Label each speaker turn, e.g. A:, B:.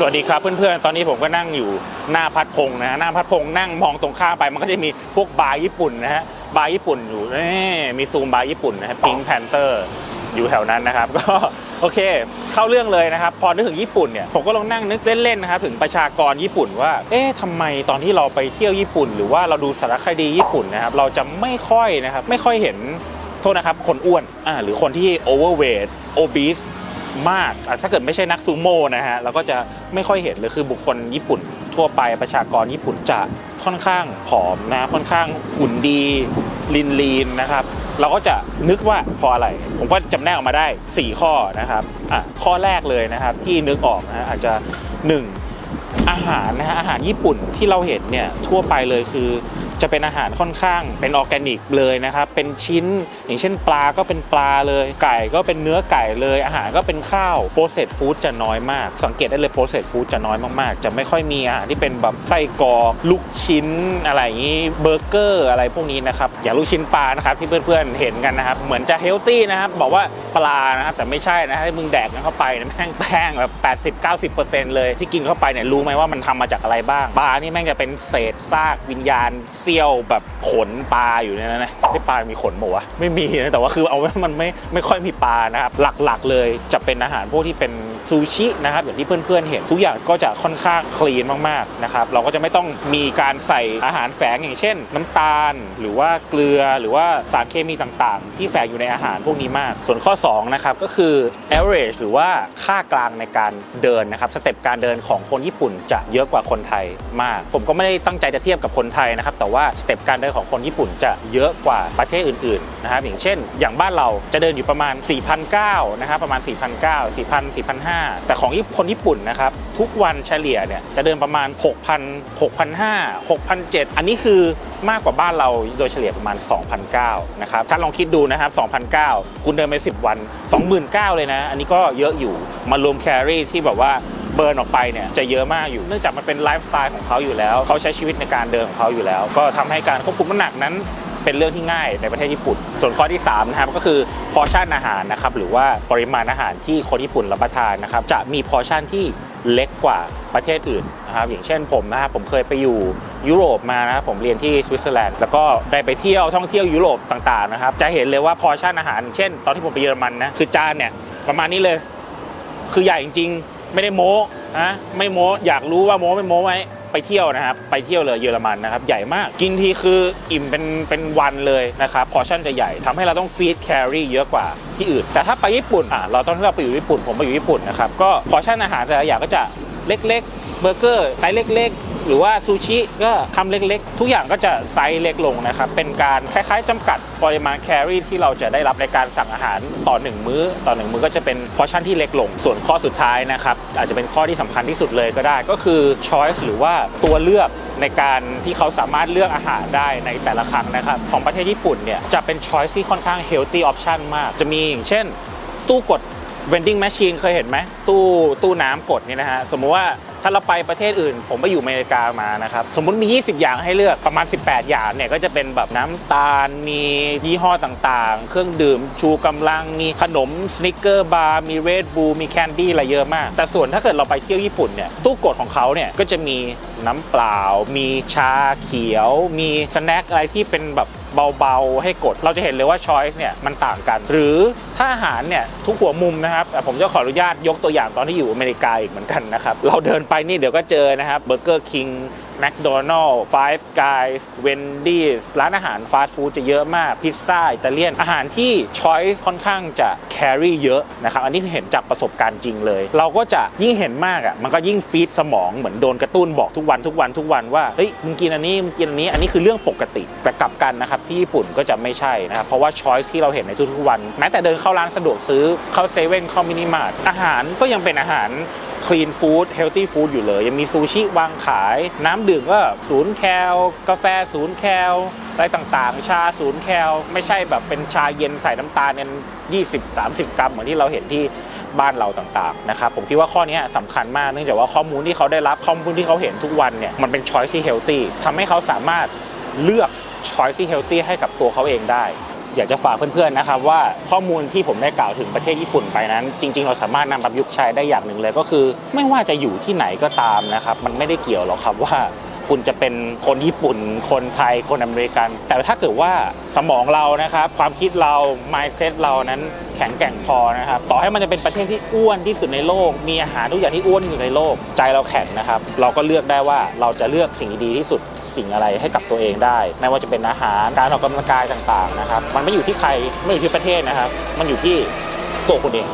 A: สวัสดีครับเพื่อนๆ ตอนนี้ผมก็นั่งอยู่หน้าพัดพงนะหน้าพัดพงนั่งมองตรงข้ามไปมันก็จะมีพวกบาร์ญี่ปุ่นนะฮะบาร์ญี่ปุ่นอยู่นี่มีซูมบาร์ญี่ปุ่นนะฮะพิงแพนเตอร์อยู่แถวนั้นนะครับ ก็โอเคเข้าเรื่องเลยนะครับ พอนึกถึงญี่ปุ่นเนี่ยผมก็ลองนั่งนึกเล่นๆนะครับถึงประชากรญี่ปุ่นว่า เอ๊ะทำไมตอนที่เราไปเที่ยวญี่ปุ่น หรือว่าเราดูสารคดีญี่ปุ่นนะครับเราจะไม่ค่อยนะครับไม่ค่อยเห็นโทษนะครับคนอ้วนอ่าหรือคนที่ overweight obese มากอะถ้าเกิดไม่ใช่นักซูโม่นะฮะเราก็จะไม่ค่อยเห็นเลยคือบุคคลญี่ปุ่น ทั่วไปประชากรญี่ปุ่นจะค่อนข้างผอมนะค่อนข้างหุ่นดีลีนลีนนะครับ เราก็จะนึกว่าพราะอะไร ผมก็จำแนกออกมาได้ 4 ข้อนะครับอะข้อแรกเลยนะครับที่นึกออกนะฮะอาจจะ 1 อาหารนะฮะอาหารญี่ปุ่นที่เราเห็นเนี่ยทั่วไปเลยคือ จะเป็นอาหารค่อนข้างเป็นออร์แกนิกเลยนะครับ เป็นชิ้นอย่างเช่นปลาก็เป็นปลาเลย ไก่ก็เป็นเนื้อไก่เลย อาหารก็เป็นข้าวโปรเซสฟู้ดจะน้อยมาก สังเกตได้เลยโปรเซสฟู้ดจะน้อยมากๆ จะไม่ค่อยมีอาหารที่เป็นแบบไส้กรอกลูกชิ้นอะไรอย่างนี้เบอร์เกอร์อะไรพวกนี้นะครับอย่างลูกชิ้นปลานะครับที่เพื่อนๆเห็นกันนะครับเหมือนจะเฮลตี้นะครับบอกว่าปลานะครับแต่ไม่ใช่นะให้มึงแดกกันเข้าไปเนี่ยแม่งแป้งแบบ 80-90%เลยที่กินเข้าไปเนี่ยรู้ไหมว่ามันทำมาจากอะไรบ้างปลานี่แม่งจะเป็นเศษซากวิญญาณเซี่ยวแบบขนปลาอยู่ในนั้นนะไม่ปลา มีขนหมูวะไม่มีนะแต่ว่าคือเอาไว้มันไม่ไม่ค่อยมีปลานะครับหลักๆเลยจะเป็นอาหารพวกที่เป็น ซูชินะครับอย่างที่เพื่อนๆเห็นทุกอย่างก็จะค่อนข้างคลีนมากๆนะครับเราก็จะไม่ต้องมีการใส่อาหารแฝงอย่างเช่น น้ำตาล หรือว่าเกลือหรือว่าสารเคมีต่างๆ ที่แฝงอยู่ในอาหารพวกนี้มาก ส่วนข้อ2นะครับก็คือ average หรือว่าค่ากลางในการเดินนะครับสเต็ปการเดินของคนญี่ปุ่นจะเยอะกว่าคนไทยมาก ผมก็ไม่ได้ตั้งใจจะเทียบกับคนไทยนะครับแต่ว่าสเต็ปการเดินของคนญี่ปุ่นจะเยอะกว่าประเทศอื่นๆนะครับอย่างเช่น อย่างบ้านเราจะเดินอยู่ประมาณ4,900นะครับประมาณ4,900 4,000 4,500 แต่ของคนญี่ปุ่นนะครับ ทุกวันเฉลี่ยเนี่ยจะเดินประมาณ 6,000 6,500 6,700 อันนี้คือมากกว่าบ้านเราโดยเฉลี่ยประมาณ2,900นะครับถ้าลองคิดดูนะครับ2,900คุณเดินไป 10 วัน 29,000 เลยนะ อันนี้ก็เยอะอยู่มารวมแครี่ที่แบบว่าเบิร์นออกไปเนี่ยจะเยอะมากอยู่ เนื่องจากมันเป็นไลฟ์สไตล์ของเขาอยู่แล้ว เขาใช้ชีวิตในการเดินของเขาอยู่แล้ว ก็ทำให้การควบคุมน้ำหนักนั้น เป็นเรื่องที่ง่ายในประเทศญี่ปุ่น ส่วนข้อที่3นะครับก็คือพอชั่นอาหารนะครับหรือว่าปริมาณอาหารที่คนญี่ปุ่นรับประทานนะครับจะมีพอชั่นที่เล็กกว่าประเทศอื่นนะครับอย่างเช่นผมนะครับผมเคยไปอยู่ยุโรปมานะครับผมเรียนที่สวิตเซอร์แลนด์แล้วก็ได้ไปเที่ยวท่องเที่ยวยุโรปต่างๆนะครับจะเห็นเลยว่าพอชั่นอาหาร เช่น ตอนที่ผมไปเยอรมันนะคือจานเนี่ยประมาณนี้เลย คือใหญ่จริงๆ ไม่ได้โม้นะไม่โม้อยากรู้ว่าโม้ไม่โม้ไว้ ไปเที่ยวนะครับไปเที่ยวเลยเยอรมันนะครับใหญ่มากกินทีคืออิ่มเป็นเป็นวันเลยนะครับพอชั่นจะใหญ่ทำให้เราต้องฟีดแครี่เยอะกว่าที่อื่น แต่ถ้าไปญี่ปุ่นอะเราตอนที่เราไปอยู่ญี่ปุ่นผมไปอยู่ญี่ปุ่นนะครับก็พอชั่นอาหารแต่ละอย่างก็จะเล็กๆเบอร์เกอร์ไซส์เล็กๆ หรือว่าซูชิก็คำเล็กๆ ทุกอย่างก็จะไซส์เล็กลงนะครับ เป็นการคล้ายๆจำกัดปริมาณแคลอรี่ที่เราจะได้รับในการสั่งอาหารต่อ 1 มื้อ ต่อ 1 มื้อก็จะเป็นพอชั่นที่เล็กลง ส่วนข้อสุดท้ายนะครับ อาจจะเป็นข้อที่สำคัญที่สุดเลยก็ได้ ก็คือ choice หรือว่าตัวเลือกในการที่เขาสามารถเลือกอาหารได้ในแต่ละครั้งนะครับ ของประเทศญี่ปุ่นเนี่ยจะเป็น choice ที่ค่อนข้าง healthy option มาก จะมีอย่างเช่น ตู้กด vending machine เคยเห็นไหมตู้ตู้น้ำกดนี่นะฮะสมมุติว่า ถ้าเราไปประเทศอื่น ผมไปอยู่อเมริกามานะครับ สมมุติมี 20 อย่างให้เลือกประมาณ 18 อย่างเนี่ยก็จะเป็นแบบน้ำตาล มียี่ห้อต่างๆ เครื่องดื่มชูกำลัง มีขนมสนิกเกอร์บาร์มีเรดบูมีแคนดี้อะไรเยอะมาก แต่ส่วนถ้าเกิดเราไปเที่ยวญี่ปุ่นเนี่ยตู้กดของเขาเนี่ยก็จะมีน้ำเปล่า มีชาเขียว มีสแน็คอะไรที่เป็นแบบ เบาๆ ให้กด เราจะเห็นเลยว่าช้อยส์เนี่ยมันต่างกัน หรือถ้าอาหารเนี่ยทุกหัวมุมนะครับแต่ผมจะขออนุญาตยกตัวอย่างตอนที่อยู่อเมริกาอีกเหมือนกันนะครับ เราเดินไปนี่เดี๋ยวก็เจอนะครับเบอร์เกอร์คิง แมคโดนัลล์ Five Guys Wendy's ร้านอาหารฟาสต์ฟู้ดจะเยอะมากพิซซ่าอิตาเลียน อาหารที่ช้อยส์ค่อนข้างจะแครี่เยอะนะครับ อันนี้คือเห็นจากประสบการณ์จริงเลย เราก็จะยิ่งเห็นมากอะมันก็ยิ่งฟีดสมองเหมือนโดนกระตุ้นบอกทุกวันทุกวันทุกวันว่าเฮ้ยมึงกินอันนี้มึงกินอันนี้อันนี้คือเรื่องปกติแต่กลับกันนะครับที่ญี่ปุ่นก็จะไม่ใช่นะครับเพราะว่าช้อยส์ที่เราเห็นในทุกๆวัน แม้แต่เดินเข้าร้านสะดวกซื้อเข้าเซเว่นเข้ามินิมาร์ทอาหารก็ยังเป็นอาหารคลีนฟู้ดเฮลตี้ฟู้ดอยู่เลย ยังมีซูชิวางขาย น้ำดื่มก็ศูนย์แคลกาแฟศูนย์แคลอะไรต่างๆ ชาศูนย์แคลไม่ใช่แบบเป็นชาเย็นใส่น้ำตาลกัน20-30 กรัมเหมือนที่เราเห็นที่บ้านเราต่างๆนะครับผมคิดว่าข้อนี้สำคัญมากเนื่องจากว่าข้อมูลที่เขาได้รับข้อมูลที่เขาเห็นทุกวันเนี่ยมันเป็นช้อยที่เฮลตี้ทำให้เขาสามารถเลือกช้อยที่เฮลตี้ให้กับตัวเขาเองได้ อยากจะฝากเพื่อนๆนะครับว่าข้อมูลที่ผมได้กล่าวถึงประเทศญี่ปุ่นไปนั้น จริง ๆ เราสามารถนำประยุกต์ใช้ได้อย่างหนึ่งเลยก็คือ ไม่ว่าจะอยู่ที่ไหนก็ตามนะครับ มันไม่ได้เกี่ยวหรอกครับว่า คุณจะเป็นคนญี่ปุ่น คนไทย คนอเมริกัน แต่ถ้าเกิดว่าสมองเรานะครับ ความคิดเรา mindset เรานั้นแข็งแกร่งพอนะครับ ต่อให้มันจะเป็นประเทศที่อ้วนที่สุดในโลก มีอาหารทุกอย่างที่อ้วนที่ในโลก ใจเราแข็งนะครับ เราก็เลือกได้ว่าเราจะเลือกสิ่งดีที่สุด สิ่งอะไรให้กับตัวเองได้ ไม่ว่าจะเป็นอาหาร การออกกำลังกายต่างๆนะครับ มันไม่อยู่ที่ใคร ไม่อยู่ที่ประเทศนะครับ มันอยู่ที่ตัวคุณเอง